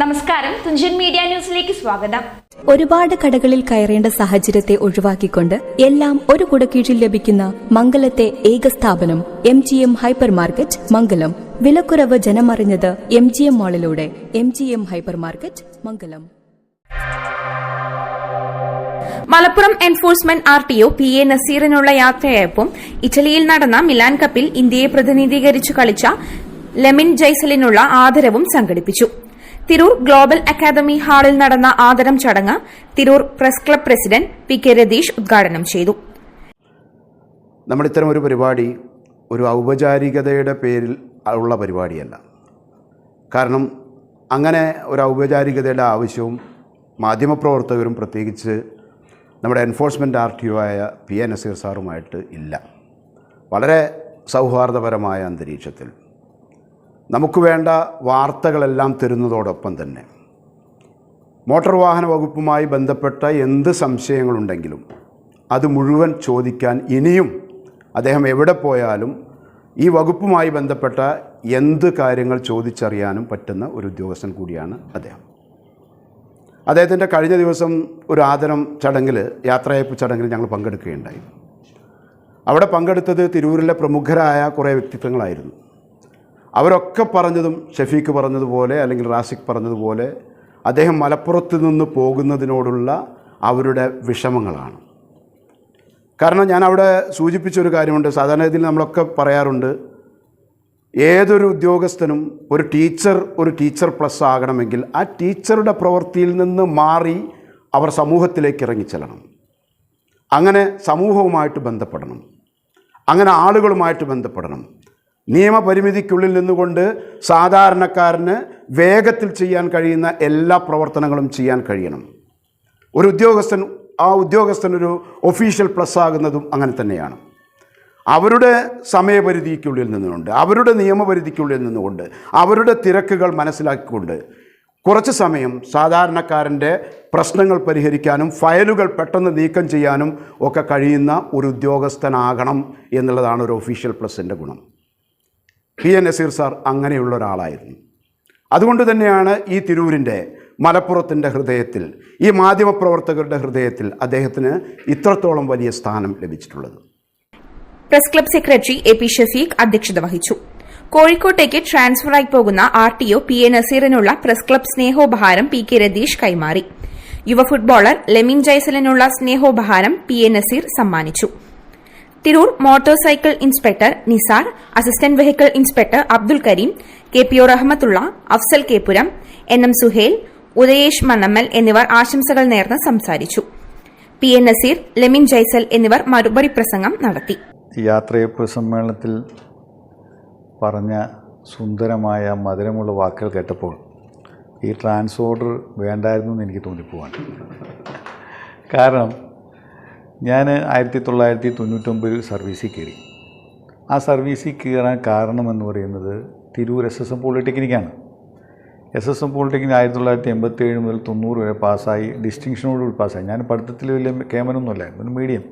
നമസ്കാരം. തുഞ്ചൻ മീഡിയ ന്യൂസിലേക്ക് സ്വാഗതം. ഒരുപാട് കടകളിൽ കയറേണ്ട സാഹചര്യത്തെ ഒഴിവാക്കിക്കൊണ്ട് എല്ലാം ഒരു കുടക്കീഴിൽ ലഭിക്കുന്ന മംഗലത്തെ ഏക സ്ഥാപനം M G M hyper market Mangalam. വിലക്കുറവ് ജനമറിഞ്ഞത് M G M മാളിലൂടെ M G M hyper market Mangalam. Malappuram enforcement R T O P A നസീറിനുള്ള യാത്രയയപ്പും ഇറ്റലിയിൽ നടന്ന മിലാൻ കപ്പിൽ ഇന്ത്യയെ പ്രതിനിധീകരിച്ചു കളിച്ച ലെമിൻ ജൈസലിനുള്ള ആദരവും സംഘടിപ്പിച്ചു. തിരൂർ ഗ്ലോബൽ അക്കാദമി ഹാളിൽ നടന്ന ആദരം ചടങ്ങ് Tirur press club president P K Ratheesh ഉദ്ഘാടനം ചെയ്തു. നമ്മൾ ഇത്തരം ഒരു പരിപാടി ഒരു ഔപചാരികതയുടെ പേരിൽ ഉള്ള പരിപാടിയല്ല. കാരണം അങ്ങനെ ഒരു ഔപചാരികതയുടെ ആവശ്യവും മാധ്യമപ്രവർത്തകരും പ്രത്യേകിച്ച് നമ്മുടെ എൻഫോഴ്സ്മെന്റ് ആർ ടി ഒ ആയ പി എ നസീർ സാറുമായിട്ട് ഇല്ല. വളരെ സൗഹാർദ്ദപരമായ അന്തരീക്ഷത്തിൽ നമുക്ക് വേണ്ട വാർത്തകളെല്ലാം തരുന്നതോടൊപ്പം തന്നെ. മോട്ടോർ വാഹന വകുപ്പുമായി ബന്ധപ്പെട്ട എന്ത് സംശയങ്ങളുണ്ടെങ്കിലും അത് മുഴുവൻ ചോദിക്കാൻ ഇനിയും അദ്ദേഹം എവിടെ പോയാലും ഈ വകുപ്പുമായി ബന്ധപ്പെട്ട എന്ത് കാര്യങ്ങൾ ചോദിച്ചറിയാനും പറ്റുന്ന ഒരു ഉദ്യോഗസ്ഥൻ കൂടിയാണ് അദ്ദേഹം. അദ്ദേഹത്തിന്റെ കഴിഞ്ഞ ദിവസം ഒരു ആദരം ചടങ്ങിൽ യാത്രയപ്പ് ചടങ്ങിൽ ഞങ്ങൾ പങ്കെടുക്കുകയുണ്ടായി. അവിടെ പങ്കെടുത്തത് തിരൂരിലെ പ്രമുഖരായ കുറേ വ്യക്തിത്വങ്ങളായിരുന്നു. അവരൊക്കെ പറഞ്ഞതും ഷഫീഖ് പറഞ്ഞതുപോലെ അല്ലെങ്കിൽ റാസിഖ് പറഞ്ഞതുപോലെ അദ്ദേഹം മലപ്പുറത്ത് നിന്ന് പോകുന്നതിനോടുള്ള അവരുടെ വിഷമങ്ങളാണ്. കാരണം ഞാൻ അവിടെ സൂചിപ്പിച്ചൊരു കാര്യമുണ്ട്. സാധാരണ ഇതിൽ നമ്മളൊക്കെ പറയാറുണ്ട് ഏതൊരു ഉദ്യോഗസ്ഥനും ഒരു ടീച്ചർ ഒരു ടീച്ചർ പ്ലസ് ആകണമെങ്കിൽ ആ ടീച്ചറുടെ പ്രവൃത്തിയിൽ നിന്ന് മാറി അവർ സമൂഹത്തിലേക്ക് ഇറങ്ങിച്ചെല്ലണം. അങ്ങനെ സമൂഹവുമായിട്ട് ബന്ധപ്പെടണം. അങ്ങനെ ആളുകളുമായിട്ട് ബന്ധപ്പെടണം. നിയമപരിമിതിക്കുള്ളിൽ നിന്നുകൊണ്ട് സാധാരണക്കാരന് വേഗത്തിൽ ചെയ്യാൻ കഴിയുന്ന എല്ലാ പ്രവർത്തനങ്ങളും ചെയ്യാൻ കഴിയണം. ഒരു ഉദ്യോഗസ്ഥൻ ആ ഉദ്യോഗസ്ഥനൊരു ഒഫീഷ്യൽ പ്ലസ് ആകുന്നതും അങ്ങനെ തന്നെയാണ്. അവരുടെ സമയപരിധിക്കുള്ളിൽ നിന്നുകൊണ്ട് അവരുടെ നിയമപരിധിക്കുള്ളിൽ നിന്നുകൊണ്ട് അവരുടെ തിരക്കുകൾ മനസ്സിലാക്കിക്കൊണ്ട് കുറച്ച് സമയം സാധാരണക്കാരന്റെ പ്രശ്നങ്ങൾ പരിഹരിക്കാനും ഫയലുകൾ പെട്ടെന്ന് നീക്കം ചെയ്യാനും ഒക്കെ കഴിയുന്ന ഒരു ഉദ്യോഗസ്ഥനാകണം എന്നുള്ളതാണ് ഒരു ഒഫീഷ്യൽ പ്ലസിന്റെ ഗുണം. പി എൻ നസീർ സാർ അങ്ങനെയുള്ള ഒരാളായിരുന്നു. അതുകൊണ്ട് തന്നെയാണ് ഈ തിരൂരിന്റെ മലപ്പുറത്തിന്റെ ഹൃദയത്തിൽ ഈ മാധ്യമപ്രവർത്തകരുടെ ഹൃദയത്തിൽ അദ്ദേഹത്തിന് ഇത്രത്തോളം വലിയ സ്ഥാനം ലഭിച്ചിട്ടുള്ളത്. Press club secretary A P Shafeeq അധ്യക്ഷത വഹിച്ചു. കോഴിക്കോട്ടേക്ക് ട്രാൻസ്ഫറായി പോകുന്ന R T O P A നസീറിനുള്ള press club സ്നേഹോപഹാരം പി കെ രതീഷ് കൈമാറി. യുവ ഫുട്ബോളർ ലെമിൻ ജൈസലിനുള്ള സ്നേഹോപഹാരം പി എ നസീർ സമ്മാനിച്ചു. Tirur motor cycle inspector Nisar assistant vehicle inspector Abdul Kareem K P O Rahmathulla Afsal Keppuram N M Suhail Udayesh Mannammal എന്നിവർ ആശംസകൾ നേർന്ന് സംസാരിച്ചു. പി എൻ നസീർ ലെമിൻ ജൈസൽ എന്നിവർ മറുപടി പ്രസംഗം നടത്തി. യാത്രയപ്പ് സമ്മേളനത്തിൽ പറഞ്ഞ സുന്ദരമായ മധുരമുള്ള വാക്കുകൾ കേട്ടപ്പോൾ ഈ ട്രാൻസ് ഓർഡർ വേണ്ടായിരുന്നു എന്ന് എനിക്ക് തോന്നിപ്പോവാണ്. കാരണം ഞാൻ ആയിരത്തി തൊള്ളായിരത്തി തൊണ്ണൂറ്റൊമ്പതിൽ സർവീസിൽ കയറി. ആ സർവീസിൽ കയറാൻ കാരണമെന്ന് പറയുന്നത് തിരൂർ എസ് എസ് എം പോളിടെക്നിക്കാണ്. എസ് എസ് എം പോളിടെക്നിക് ആയിരത്തി തൊള്ളായിരത്തി എൺപത്തി ഏഴ് മുതൽ തൊണ്ണൂറ് വരെ പാസ്സായി ഡിസ്റ്റിങ്ഷനോടുകൂടി പാസ്സായി. ഞാൻ പഠിത്തത്തിൽ വലിയ കേമനൊന്നുമല്ലായിരുന്നു ഒരു മീഡിയം.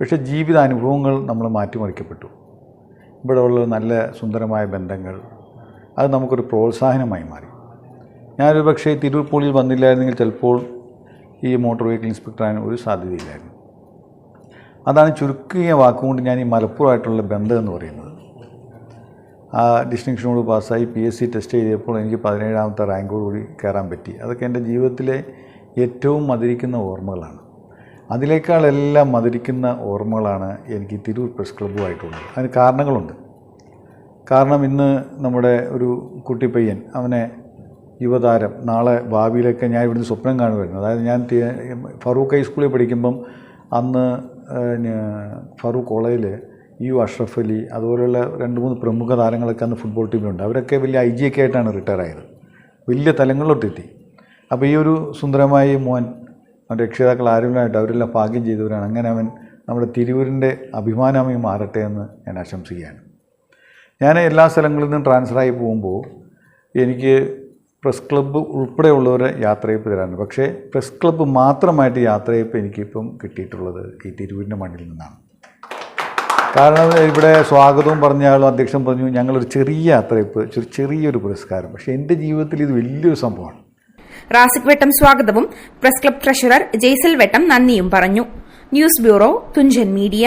പക്ഷേ ജീവിത അനുഭവങ്ങൾ നമ്മൾ മാറ്റിമറിക്കപ്പെട്ടു. ഇവിടെ ഉള്ള നല്ല സുന്ദരമായ ബന്ധങ്ങൾ. അത് നമുക്കൊരു പ്രോത്സാഹനമായി മാറി. ഞാനൊരു പക്ഷേ തിരൂർ പോളിയിൽ വന്നില്ലായിരുന്നെങ്കിൽ ചിലപ്പോൾ ഈ മോട്ടോർ വെഹിക്കിൾ ഇൻസ്പെക്ടറാൻ ഒരു സാധ്യതയില്ലായിരുന്നു. അതാണ് ചുരുക്കിയ വാക്കുകൊണ്ട് ഞാൻ ഈ മലപ്പുറമായിട്ടുള്ള ബന്ധം എന്ന് പറയുന്നത്. ആ ഡിസ്റ്റിങ്ഷനോട് പാസ്സായി പി എസ് സി ടെസ്റ്റ് ചെയ്തപ്പോൾ എനിക്ക് പതിനേഴാമത്തെ റാങ്കോടുകൂടി കയറാൻ പറ്റി. അതൊക്കെ എന്റെ ജീവിതത്തിലെ ഏറ്റവും മധുരിക്കുന്ന ഓർമ്മകളാണ്. അതിനേക്കാളെല്ലാം മധുരിക്കുന്ന ഓർമ്മകളാണ് എനിക്ക് തിരൂർ പ്രസ് ക്ലബ്ബുമായിട്ടുള്ളത്. അതിന് കാരണങ്ങളുണ്ട്. കാരണം ഇന്ന് നമ്മുടെ ഒരു കുട്ടിപ്പയ്യൻ അവനെ യുവതാരം നാളെ ഭാവിയിലൊക്കെ ഞാൻ ഇവിടുന്ന് സ്വപ്നം കാണുമായിരുന്നു. അതായത് ഞാൻ ഫറൂഖ് ഹൈസ്കൂളിൽ പഠിക്കുമ്പം അന്ന് പിന്നെ ഫറൂഖ് കോളേജിൽ യു അഷ്റഫ് അലി അതുപോലെയുള്ള രണ്ട് മൂന്ന് പ്രമുഖ താരങ്ങളൊക്കെ അന്ന് ഫുട്ബോൾ ടീമിലുണ്ട്. അവരൊക്കെ വലിയ ഐ ജി ഒക്കെ ആയിട്ടാണ് റിട്ടയർ ആയത്. വലിയ തലങ്ങളിലോട്ടെത്തി അപ്പോൾ ഈ ഒരു സുന്ദരമായ മോൻ രക്ഷിതാക്കൾ ആരുമായിട്ട് അവരെല്ലാം ഭാഗ്യം ചെയ്തവരാണ്. അങ്ങനെ അവൻ നമ്മുടെ തിരൂരിന്റെ അഭിമാനമായി മാറട്ടെ എന്ന് ഞാൻ ആശംസിക്കുകയാണ്. ഞാൻ എല്ലാ സ്ഥലങ്ങളിൽ നിന്നും ട്രാൻസ്ഫറായി പോകുമ്പോൾ എനിക്ക് പ്രസ് ക്ലബ്ബ് ഉൾപ്പെടെയുള്ളവരെ യാത്രയപ്പ് തരാറുണ്ട്. പക്ഷേ പ്രസ് ക്ലബ്ബ് മാത്രമായിട്ട് യാത്രയപ്പ് എനിക്കിപ്പം കിട്ടിയിട്ടുള്ളത് ഈ തിരുവിന്റെ മണ്ണിൽ നിന്നാണ്. കാരണം ഇവിടെ സ്വാഗതവും പറഞ്ഞാലും അധ്യക്ഷൻ പറഞ്ഞു ഞങ്ങളൊരു ചെറിയ യാത്രയപ്പ് ചെറിയൊരു പുരസ്കാരം. പക്ഷേ എന്റെ ജീവിതത്തിൽ ഇത് വലിയൊരു സംഭവമാണ്. റാസിക് വെട്ടം സ്വാഗതവും press club treasurer Jaisal Vettam നന്ദിയും പറഞ്ഞു. News bureau Thunchan media.